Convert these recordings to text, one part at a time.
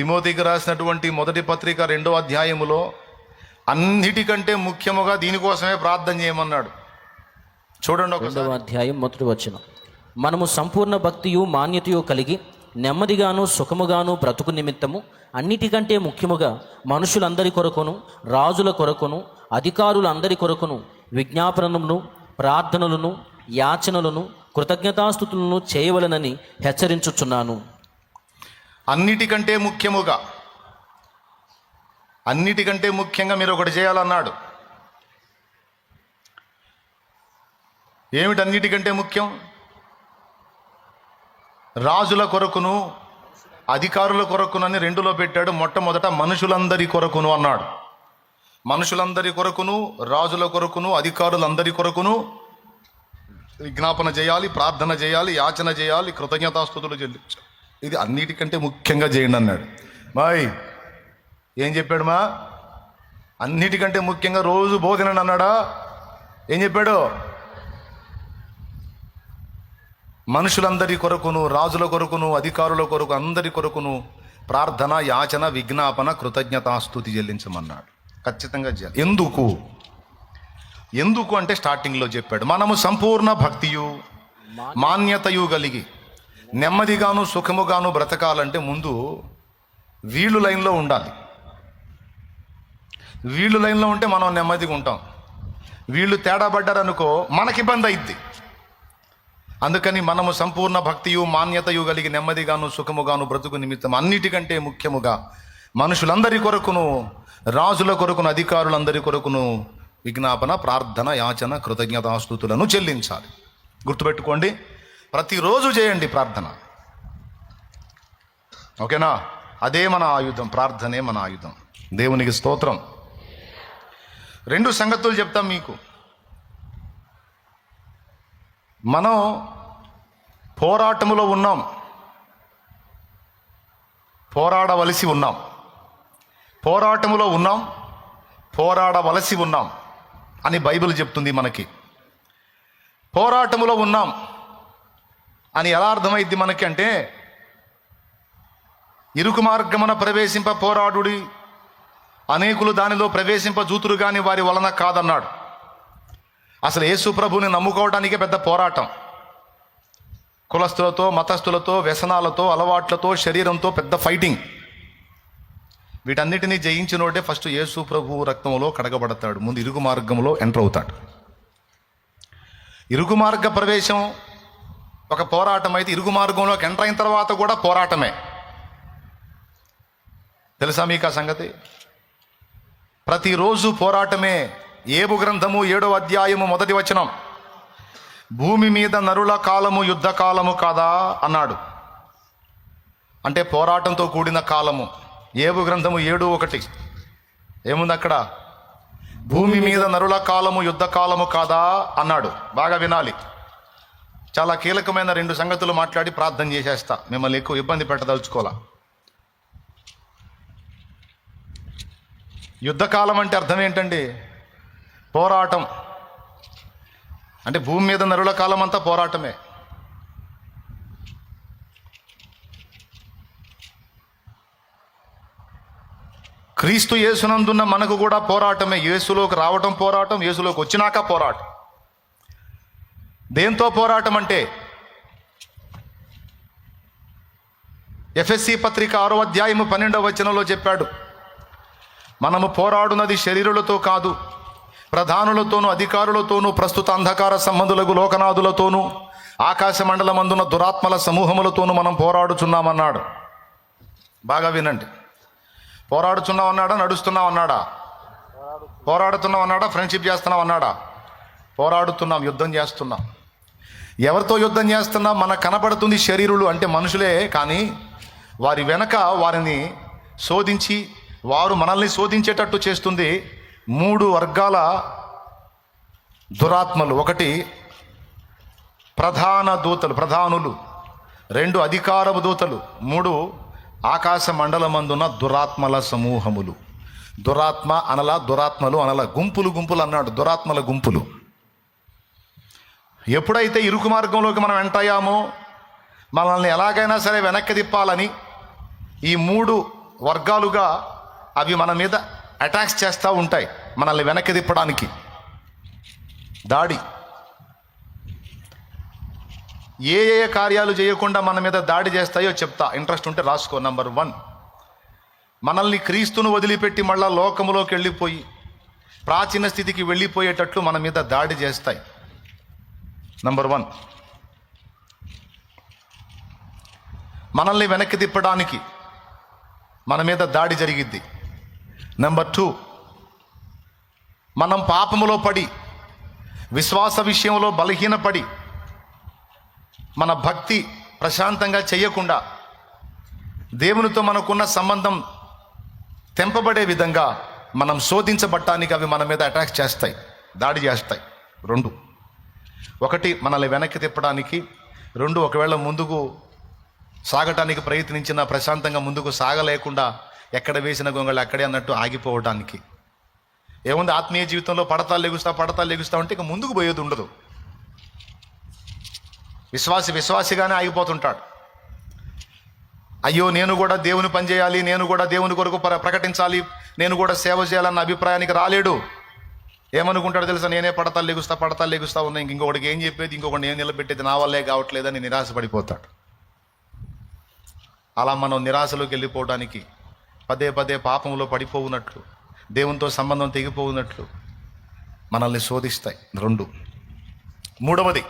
తిమోతికి రాసినటువంటి మొదటి పత్రిక రెండో అధ్యాయములో అన్నిటికంటే ముఖ్యముగా దీనికోసమే ప్రార్థన చేయమన్నాడు. చూడండి ఒక అధ్యాయం మొదటి వచ్చిన మనము సంపూర్ణ భక్తియు మాన్యతయు కలిగి నెమ్మదిగాను సుఖముగాను బ్రతుకు నిమిత్తము అన్నిటికంటే ముఖ్యముగా మనుషులందరి కొరకును రాజుల కొరకును అధికారులందరి కొరకును విజ్ఞాపనలను ప్రార్థనలను యాచనలను కృతజ్ఞతాస్థుతులను చేయవలనని హెచ్చరించుచున్నాను. అన్నిటికంటే ముఖ్యముగా అన్నిటికంటే ముఖ్యంగా మీరు ఒకటి చేయాలన్నాడు. ఏమిటి అన్నిటికంటే ముఖ్యం? రాజుల కొరకును అధికారుల కొరకును అని రెండులో పెట్టాడు. మొట్టమొదట మనుషులందరి కొరకును అన్నాడు. మనుషులందరి కొరకును రాజుల కొరకును అధికారులందరి కొరకును విజ్ఞాపన చేయాలి ప్రార్థన చేయాలి యాచన చేయాలి కృతజ్ఞతాస్థుతులు చెల్లించాలి. ఇది అన్నిటికంటే ముఖ్యంగా చేయండి అన్నాడు. మాయ్ ఏం చెప్పాడు మా? అన్నిటికంటే ముఖ్యంగా రోజు బోధన అన్నాడా? ఏం చెప్పాడు? మనుషులందరి కొరకును రాజుల కొరకును అధికారుల కొరకు అందరి కొరకును ప్రార్థన యాచన విజ్ఞాపన కృతజ్ఞతాస్తుతి చెల్లించమన్నాడు. ఖచ్చితంగా చేయాలి. ఎందుకు? ఎందుకు అంటే స్టార్టింగ్లో చెప్పాడు మనము సంపూర్ణ భక్తియు మాన్యతయు కలిగి నెమ్మదిగాను సుఖముగాను బ్రతకాలంటే ముందు వీళ్ళు లైన్లో ఉండాలి. వీళ్ళు లైన్లో ఉంటే మనం నెమ్మదిగా ఉంటాం. వీళ్ళు తేడా పడ్డారనుకో మనకి ఇబ్బంది అయింది అందుకని మనము సంపూర్ణ భక్తియు మాన్యతయు కలిగి నెమ్మదిగాను సుఖముగాను బ్రతుకు నిమిత్తం అన్నిటికంటే ముఖ్యముగా మనుషులందరి కొరకును రాజుల కొరకును అధికారులందరి కొరకును విజ్ఞాపన ప్రార్థన యాచన కృతజ్ఞతాస్తుతులను చెల్లించాలి. గుర్తుపెట్టుకోండి. ప్రతిరోజు చేయండి ప్రార్థన. ఓకేనా? అదే మన ఆయుధం ప్రార్థనే మన ఆయుధం. దేవునికి స్తోత్రం. రెండు సంగతులు చెప్తాం మీకు. మనం పోరాటములో ఉన్నాం. పోరాడవలసి ఉన్నాం. పోరాటములో ఉన్నాం పోరాడవలసి ఉన్నాం అని బైబిల్ చెప్తుంది మనకి. పోరాటములో ఉన్నాం. అని ఎలా అర్థమైద్ది మనకి అంటే ఇరుకు మార్గమున ప్రవేశింప పోరాడుడి అనేకులు దానిలో ప్రవేశింప జూతురు కానీ వారి వలన కాదన్నాడు. అసలు యేసు ప్రభుని నమ్ముకోవడానికే పెద్ద పోరాటం. కులస్తులతో మతస్థులతో వ్యసనాలతో అలవాట్లతో శరీరంతో పెద్ద ఫైటింగ్. వీటన్నిటినీ జయించినోడే ఫస్ట్ యేసు ప్రభు రక్తంలో కడగబడతాడు. ముందు ఇరుగు మార్గంలో ఎంటర్ అవుతాడు. ఇరుగు మార్గ ప్రవేశం ఒక పోరాటం అయితే ఇరుగు మార్గంలోకి ఎంటర్ అయిన తర్వాత కూడా పోరాటమే. తెలుసా మీకు ఆ సంగతి? ప్రతిరోజు పోరాటమే. ఏబు గ్రంథము ఏడో అధ్యాయము మొదటి వచనం. భూమి మీద నరుల కాలము యుద్ధ కాలము కాదా? అన్నాడు. అంటే పోరాటంతో కూడిన కాలము. ఏబు గ్రంథము ఏడు ఒకటి. ఏముంది అక్కడ? భూమి మీద నరుల కాలము యుద్ధ కాలము కాదా? అన్నాడు. బాగా వినాలి. చాలా కీలకమైన రెండు సంగతులు మాట్లాడి ప్రార్థన చేసేస్తా. మిమ్మల్ని ఎక్కువ ఇబ్బంది పెట్టదలుచుకోవాలా యుద్ధకాలం అంటే అర్థం ఏంటండి? పోరాటం. అంటే భూమి మీద నరుల కాలం అంతా పోరాటమే. క్రీస్తు యేసునందున్న మనకు కూడా పోరాటమే. యేసులోకి రావటం పోరాటం యేసులోకి వచ్చినాక పోరాటం. దేంతో పోరాటం అంటే? ఎఫ్ఎస్సి పత్రిక ఆరో అధ్యాయము పన్నెండవ వచనంలో చెప్పాడు. మనము పోరాడునది శరీరులతో కాదు ప్రధానులతోనూ అధికారులతోనూ ప్రస్తుత అంధకార సంబంధులకు లోకనాథులతోనూ ఆకాశ మండలమందున దురాత్మల సమూహములతోనూ మనం పోరాడుచున్నామన్నాడు. బాగా వినండి. పోరాడుచున్నాం అన్నాడా నడుస్తున్నాం అన్నాడా పోరాడుతున్నాం అన్నాడా ఫ్రెండ్షిప్ చేస్తున్నాం అన్నాడా పోరాడుతున్నాం యుద్ధం చేస్తున్నాం. ఎవరితో యుద్ధం చేస్తున్నా మనకు కనబడుతుంది శరీరులు అంటే మనుషులే కానీ వారి వెనక వారిని శోధించి వారు మనల్ని శోధించేటట్టు చేస్తుంది మూడు వర్గాల దురాత్మలు. ఒకటి ప్రధాన దూతలు ప్రధానులు. రెండు అధికారపు దూతలు. మూడు ఆకాశ మండలమందున దురాత్మల సమూహములు. దురాత్మ అనల దురాత్మలు అనల గుంపులు గుంపులు అన్నాడు. దురాత్మల గుంపులు. ఎప్పుడైతే ఇరుకు మార్గంలోకి మనం ఎంటయ్యామో మనల్ని ఎలాగైనా సరే వెనక్కి తిప్పాలని ఈ మూడు వర్గాలుగా అవి మన మీద అటాక్స్ చేస్తూ ఉంటాయి మనల్ని వెనక్కి తిప్పడానికి. దాడి. ఏ ఏ కార్యాలు చేయకుండా మన మీద దాడి చేస్తాయో చెప్తా. ఇంట్రెస్ట్ ఉంటే రాసుకో నంబర్ వన్. మనల్ని క్రీస్తును వదిలిపెట్టి మళ్ళా లోకములోకి వెళ్ళిపోయి ప్రాచీన స్థితికి వెళ్ళిపోయేటట్లు మన మీద దాడి చేస్తాయి. నంబర్ వన్ మనల్ని వెనక్కి తిప్పడానికి మన మీద దాడి జరిగిద్ది. నెంబర్ టూ మనం పాపములో పడి విశ్వాస విషయంలో బలహీనపడి మన భక్తి ప్రశాంతంగా చేయకుండా దేవునితో మనకున్న సంబంధం తెంపబడే విధంగా మనం శోధించబట్టానికి అవి మన మీద అటాక్ చేస్తాయి దాడి చేస్తాయి. రెండు. ఒకటి మనల్ని వెనక్కి తిప్పడానికి రెండు ఒకవేళ ముందుకు సాగటానికి ప్రయత్నించిన ప్రశాంతంగా ముందుకు సాగలేకుండా ఎక్కడ వేసిన గొంగళి అక్కడే అన్నట్టు ఆగిపోవడానికి. ఏముంది? ఆత్మీయ జీవితంలో పడతాలు లెగుస్తా పడతాలు లెగుస్తా ఉంటే ఇక ముందుకు పోయేది ఉండదు. విశ్వాసి విశ్వాసిగానే ఆగిపోతుంటాడు. అయ్యో నేను కూడా దేవుని పనిచేయాలి నేను కూడా దేవుని కొరకు ప్రకటించాలి నేను కూడా సేవ చేయాలన్న అభిప్రాయానికి రాలేడు. ఏమనుకుంటాడు తెలుసా? నేనే పడతాలు లెగుస్తా పడతాలు లెగుస్తా ఉన్నా. ఇంక ఇంకొకటికి ఏం చెప్పేది? ఇంకొకటి నేను నిలబెట్టేది? నా వల్లే కావట్లేదని నిరాశపడిపోతాడు. అలా మనం నిరాశలోకి వెళ్ళిపోవడానికి పదే పదే పాపంలో పడిపోవునట్లు దేవునితో సంబంధం తెగిపోవునట్లు మనల్ని శోధిస్తాయి రెండు. మూడవది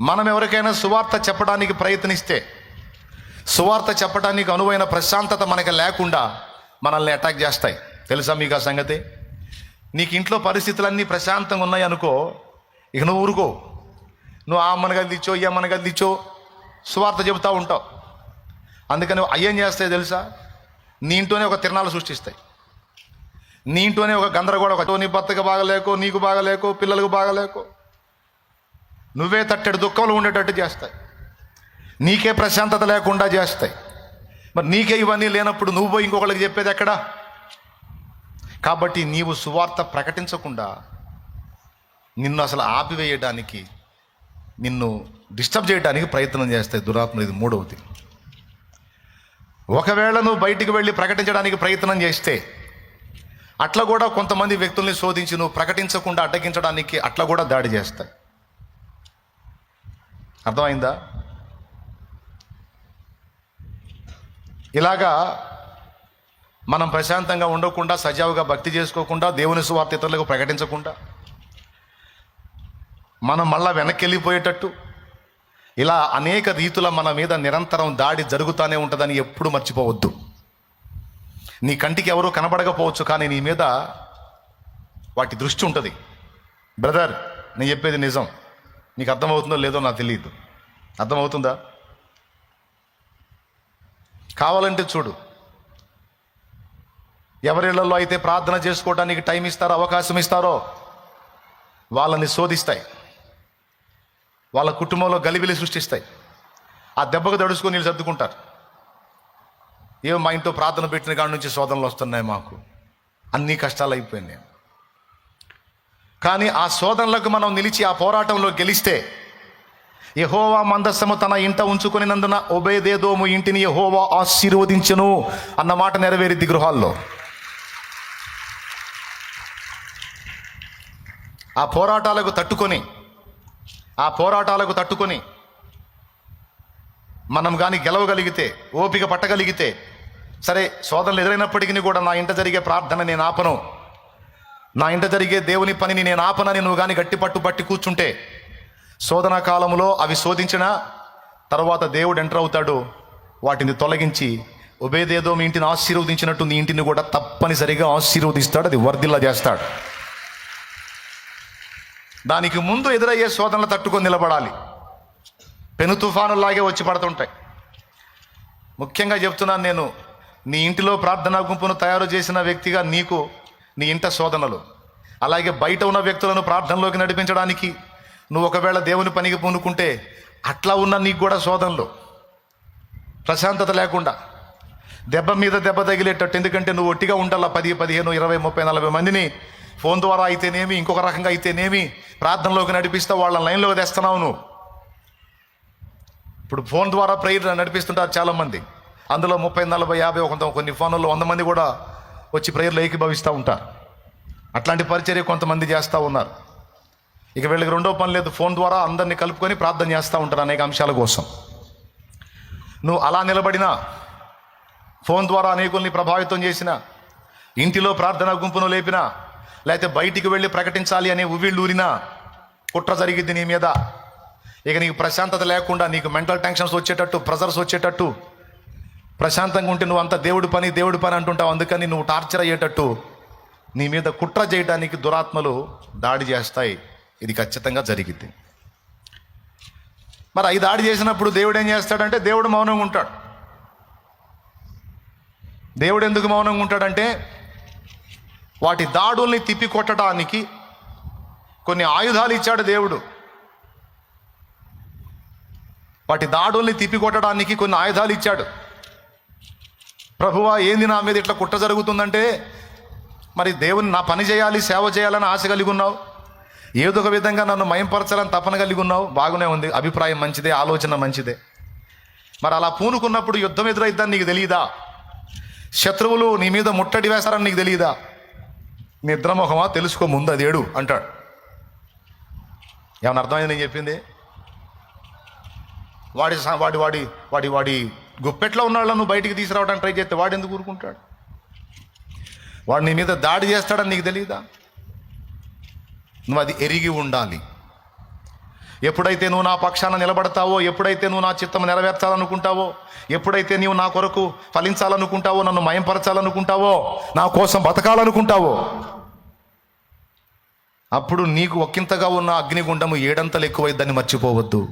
మనం ఎవరికైనా సువార్త చెప్పడానికి ప్రయత్నిస్తే సువార్త చెప్పడానికి అనువైన ప్రశాంతత మనకి లేకుండా మనల్ని అటాక్ చేస్తాయి. తెలుసా మీకు ఆ సంగతి? నీకు ఇంట్లో పరిస్థితులన్నీ ప్రశాంతంగా ఉన్నాయి అనుకో ఇక నువ్వు ఊరుకో. నువ్వు ఆ అమ్మని గదిలిచ్చో ఈ అమ్మని గదిలిచ్చో సువార్త చెబుతూ ఉంటావు. అందుకని అయ్యేం చేస్తాయి తెలుసా? నీ ఇంట్లోనే ఒక తిరణాలు సృష్టిస్తాయి. నీ ఇంట్లోనే ఒక గందరగోళం ఒక నీ భర్తకు బాగలేకో నీకు బాగలేకో పిల్లలకు బాగలేకో. నువ్వే తట్టెడు దుఃఖంలో ఉండేటట్టు చేస్తాయి. నీకే ప్రశాంతత లేకుండా చేస్తాయి. మరి నీకే ఇవన్నీ లేనప్పుడు నువ్వు పోయి ఇంకొకళ్ళకి చెప్పేది ఎక్కడా? కాబట్టి నీవు సువార్త ప్రకటించకుండా నిన్ను అసలు ఆపివేయడానికి నిన్ను డిస్టర్బ్ చేయడానికి ప్రయత్నం చేస్తాయి దురాత్మ ఇది మూడవది. ఒకవేళ నువ్వు బయటికి వెళ్ళి ప్రకటించడానికి ప్రయత్నం చేస్తే అట్లా కూడా కొంతమంది వ్యక్తుల్ని శోధించి నువ్వు ప్రకటించకుండా అడ్డగించడానికి అట్లా కూడా దాడి చేస్తాయి. అర్థమైందా? ఇలాగా మనం ప్రశాంతంగా ఉండకుండా సజావుగా భక్తి చేసుకోకుండా దేవుని సువార్త ఇతరులకు ప్రకటించకుండా మనం మళ్ళా వెనక్కి వెళ్ళిపోయేటట్టు ఇలా అనేక రీతుల మన మీద నిరంతరం దాడి జరుగుతూనే ఉంటుందని ఎప్పుడు మర్చిపోవద్దు. నీ కంటికి ఎవరూ కనబడకపోవచ్చు కానీ నీ మీద వాటి దృష్టి ఉంటుంది. బ్రదర్ నేను చెప్పేది నిజం. నీకు అర్థమవుతుందో లేదో నాకు తెలియదు. అర్థమవుతుందా? కావాలంటే చూడు. ఎవరిళ్ళలో అయితే ప్రార్థన చేసుకోవడానికి టైం ఇస్తారో అవకాశం ఇస్తారో వాళ్ళని శోధిస్తాయి. వాళ్ళ కుటుంబంలో గలిబిలి సృష్టిస్తాయి. ఆ దెబ్బకు దడుచుకొని వీళ్ళు సర్దుకుంటారు. ఏమో మా ఇంట్లో ప్రార్థన పెట్టిన కాడ నుంచి శోధనలు వస్తున్నాయి మాకు. అన్ని కష్టాలు అయిపోయినాయి. కానీ ఆ శోధనలకు మనం నిలిచి ఆ పోరాటంలో గెలిస్తే యహోవా మందస్సము తన ఇంట ఉంచుకునినందున ఒబేదేదోము ఇంటిని యహోవా ఆశీర్వదించను అన్న మాట నెరవేరిద్ది గృహాల్లో. ఆ పోరాటాలకు తట్టుకొని ఆ పోరాటాలకు తట్టుకొని మనం కానీ గెలవగలిగితే ఓపిక పట్టగలిగితే సరే సోదరులు ఎదురైనప్పటికీ కూడా నా ఇంట జరిగే ప్రార్థన నేను ఆపను. నా ఇంట జరిగే దేవుని పనిని నేను ఆపనని నువ్వు కానీ గట్టి పట్టు పట్టి కూర్చుంటే శోధన కాలంలో అవి శోధించిన తర్వాత దేవుడు ఎంటర్ అవుతాడు. వాటిని తొలగించి ఉభయదేదో మీ ఇంటిని ఆశీర్వదించినట్టు నీ ఇంటిని కూడా తప్పనిసరిగా ఆశీర్వదిస్తాడు అది వర్ధిల్లా చేస్తాడు దానికి ముందు ఎదురయ్యే శోధనలు తట్టుకొని నిలబడాలి. పెను తుఫానులాగే వచ్చి పడుతుంటాయి. ముఖ్యంగా చెప్తున్నాను నేను నీ ఇంటిలో ప్రార్థనా గుంపును తయారు చేసిన వ్యక్తిగా నీకు నీ ఇంట శోధనలు. అలాగే బయట ఉన్న వ్యక్తులను ప్రార్థనలోకి నడిపించడానికి నువ్వు ఒకవేళ దేవుని పనికి పూనుకుంటే అట్లా ఉన్న నీకు కూడా శోధనలు. ప్రశాంతత లేకుండా. దెబ్బ మీద దెబ్బ తగిలేటట్టు. ఎందుకంటే నువ్వు ఒట్టిగా ఉండాలా? పది పదిహేను ఇరవై ముప్పై నలభై మందిని ఫోన్ ద్వారా అయితేనేమి ఇంకొక రకంగా అయితేనేమి ప్రార్థనలోకి నడిపిస్తే వాళ్ళ లైన్లోకి తెస్తున్నావు నువ్వు. ఇప్పుడు ఫోన్ ద్వారా ప్రేయర్ నడిపిస్తుంటారు చాలామంది. అందులో ముప్పై నలభై యాభై కొంత కొన్ని ఫోన్లలో వంద మంది కూడా వచ్చి ప్రేయర్లు ఏకీభవిస్తూ ఉంటారు. అట్లాంటి పరిచర్య కొంతమంది చేస్తూ ఉన్నారు. ఇక వీళ్ళకి రెండో పని లేదు ఫోన్ ద్వారా అందరినీ కలుపుకొని ప్రార్థన చేస్తూ ఉంటారు అనేక అంశాల కోసం. నువ్వు అలా నిలబడినా ఫోన్ ద్వారా అనేకుల్ని ప్రభావితం చేసిన ఇంటిలో ప్రార్థన గుంపును లేపినా లేకపోతే బయటికి వెళ్ళి ప్రకటించాలి అనే ఉవ్విళ్ళు ఊరినా కుట్ర జరిగిద్ది నీ మీద. ఇక నీకు ప్రశాంతత లేకుండా నీకు మెంటల్ టెన్షన్స్ వచ్చేటట్టు ప్రెజర్స్ వచ్చేటట్టు ప్రశాంతంగా ఉంటే నువ్వు అంత దేవుడి పని దేవుడి పని అంటుంటావు. అందుకని నువ్వు టార్చర్ అయ్యేటట్టు నీ మీద కుట్ర చేయడానికి దురాత్మలు దాడి చేస్తాయి. ఇది ఖచ్చితంగా జరిగింది. మరి అవి దాడి చేసినప్పుడు దేవుడు ఏం చేస్తాడంటే దేవుడు మౌనంగా ఉంటాడు. దేవుడు ఎందుకు మౌనంగా ఉంటాడంటే వాటి దాడుల్ని తిప్పి కొట్టడానికి కొన్ని ఆయుధాలు ఇచ్చాడు దేవుడు. వాటి దాడుల్ని తిప్పి కొట్టడానికి కొన్ని ఆయుధాలు ఇచ్చాడు. ప్రభువా ఏంది నా మీద ఇట్లా కుట్ర జరుగుతుందంటే? మరి దేవుని నా పని చేయాలి సేవ చేయాలని ఆశ కలిగి ఉన్నావు? ఏదో ఒక విధంగా నన్ను మయంపరచాలని తపన కలిగి ఉన్నావు? బాగానే ఉంది. అభిప్రాయం మంచిదే ఆలోచన మంచిదే. మరి అలా పూనుకున్నప్పుడు యుద్ధం ఎదురైద్దని నీకు తెలియదా శత్రువులు నీ మీద ముట్టడి వేస్తారని నీకు తెలియదా నిద్రమొహమా తెలుసుకో ముందు అదేడు అంటాడు. ఏమైనా అర్థమైంది నేను చెప్పింది? వాడి వాడి వాడి వాడి వాడి గుప్పెట్లో ఉన్నాళ్ళ నువ్వు బయటికి తీసుకురావడానికి ట్రై చేస్తే వాడు ఎందుకు ఊరుకుంటాడు? వాడు నీ మీద దాడి చేస్తాడని నీకు తెలియదా నువ్వు అది ఎరిగి ఉండాలి. ఎప్పుడైతే నువ్వు నా పక్షాన నిలబడతావో ఎప్పుడైతే నువ్వు నా చిత్తం నెరవేర్చాలనుకుంటావో ఎప్పుడైతే నీవు నా కొరకు ఫలించాలనుకుంటావో నన్ను మయంపరచాలనుకుంటావో నా కోసం బతకాలనుకుంటావో అప్పుడు నీకు ఒక్కింతగా ఉన్న అగ్నిగుండము ఏడంతలు ఎక్కువైద్దని మర్చిపోవద్దు.